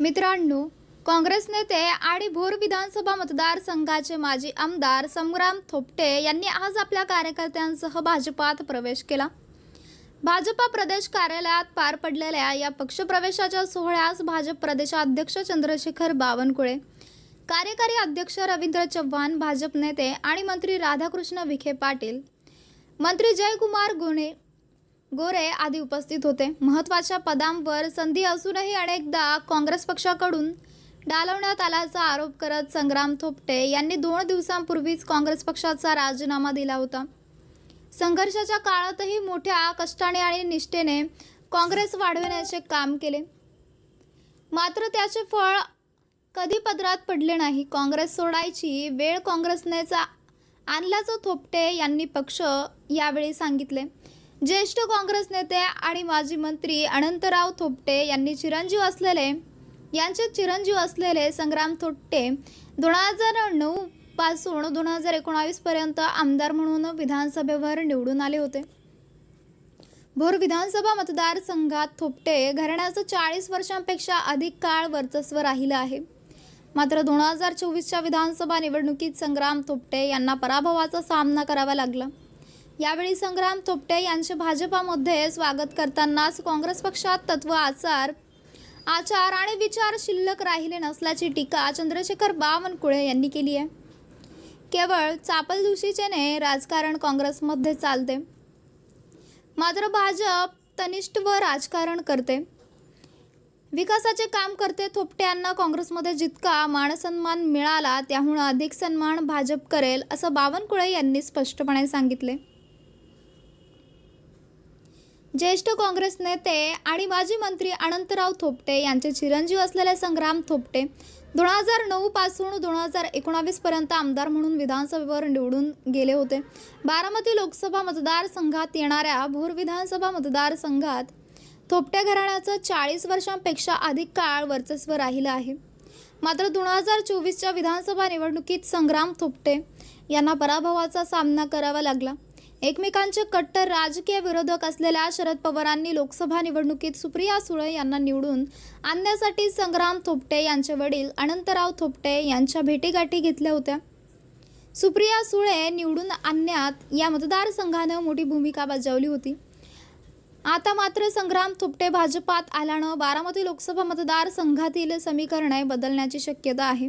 मित्रांनो काँग्रेस नेते आणि भोर विधानसभा मतदारसंघाचे माजी आमदार संग्राम थोपटे यांनी आज आपल्या कार्यकर्त्यांसह भाजपात प्रवेश केला. भाजपा प्रदेश कार्यालयात पार पडलेल्या या पक्षप्रवेशाच्या सोहळ्यास भाजप प्रदेशाध्यक्ष चंद्रशेखर बावनकुळे कार्यकारी अध्यक्ष रवींद्र चव्हाण भाजप नेते आणि मंत्री राधाकृष्ण विखे पाटील मंत्री जयकुमार गुणे गोरे आदी उपस्थित होते. महत्त्वाच्या पदांवर संधी असूनही अनेकदा काँग्रेस पक्षाकडून डालवण्यात आल्याचा आरोप करत संग्राम थोपटे यांनी दोन दिवसांपूर्वीच काँग्रेस पक्षाचा राजीनामा दिला होता. संघर्षाच्या काळातही मोठ्या कष्टाने आणि निष्ठेने काँग्रेस वाढविण्याचे काम केले. मात्र त्याचे फळ कधी पदरात पडले नाही. काँग्रेस सोडायची वेळ काँग्रेसनेचा आणल्याचं थोपटे यांनी पक्ष यावेळी सांगितले. ज्येष्ठ काँग्रेस नेते आणि माजी मंत्री अनंतराव थोपटे यांनी चिरंजीव असलेले यांचे चिरंजीव असलेले संग्राम थोपटे दोन हजार नऊ पासून दोन हजार एकोणावीस पर्यंत आमदार म्हणून विधानसभेवर निवडून आले होते. भोर विधानसभा मतदारसंघात थोपटे घराण्याचं चाळीस वर्षांपेक्षा अधिक काळ वर्चस्व राहिलं आहे. मात्र दोन हजार चोवीसच्या विधानसभा निवडणुकीत संग्राम थोपटे यांना पराभवाचा सामना करावा लागला. यावेळी संग्राम थोपटे यांचे भाजपामध्ये स्वागत करतानाच काँग्रेस पक्षात तत्व आचार आचार आणि विचार शिल्लक राहिले नसल्याची टीका चंद्रशेखर बावनकुळे यांनी केली आहे. केवळ चापलदुशीचेने राजकारण काँग्रेसमध्ये चालते. मात्र भाजप तनिष्ठ व राजकारण करते. विकासाचे काम करते थोपटे यांना काँग्रेसमध्ये जितका मानसन्मान मिळाला त्याहून अधिक सन्मान भाजप करेल असं बावनकुळे यांनी स्पष्टपणे सांगितले. ज्येष्ठ काँग्रेस नेते आणि माजी मंत्री अनंतराव थोपटे यांचे चिरंजीव असलेले संग्राम थोपटे दोन हजार नऊ पासून दोन हजार एकोणावीस पर्यंत आमदार म्हणून विधानसभेवर निवडून गेले होते. बारामती लोकसभा मतदारसंघात येणाऱ्या भोर विधानसभा मतदारसंघात थोपटे घराण्याचं चाळीस वर्षांपेक्षा अधिक काळ वर्चस्व राहिलं आहे. मात्र दोन हजार चोवीसच्या विधानसभा निवडणुकीत संग्राम थोपटे यांना पराभवाचा सामना करावा लागला. एकमेकांचे कट्टर राजकीय विरोधक असलेल्या शरद पवारांनी लोकसभा निवडणुकीत सुप्रिया सुळे यांना निवडून आणण्यासाठी संग्राम थोपटे यांचे वडील अनंतराव थोपटे यांच्या भेटीगाठी घेतल्या होत्या. सुप्रिया सुळे निवडून आणण्यात या मतदारसंघानं मोठी भूमिका बजावली होती. आता मात्र संग्राम थोपटे भाजपात आल्यानं बारामती लोकसभा मतदारसंघातील समीकरणे बदलण्याची शक्यता आहे.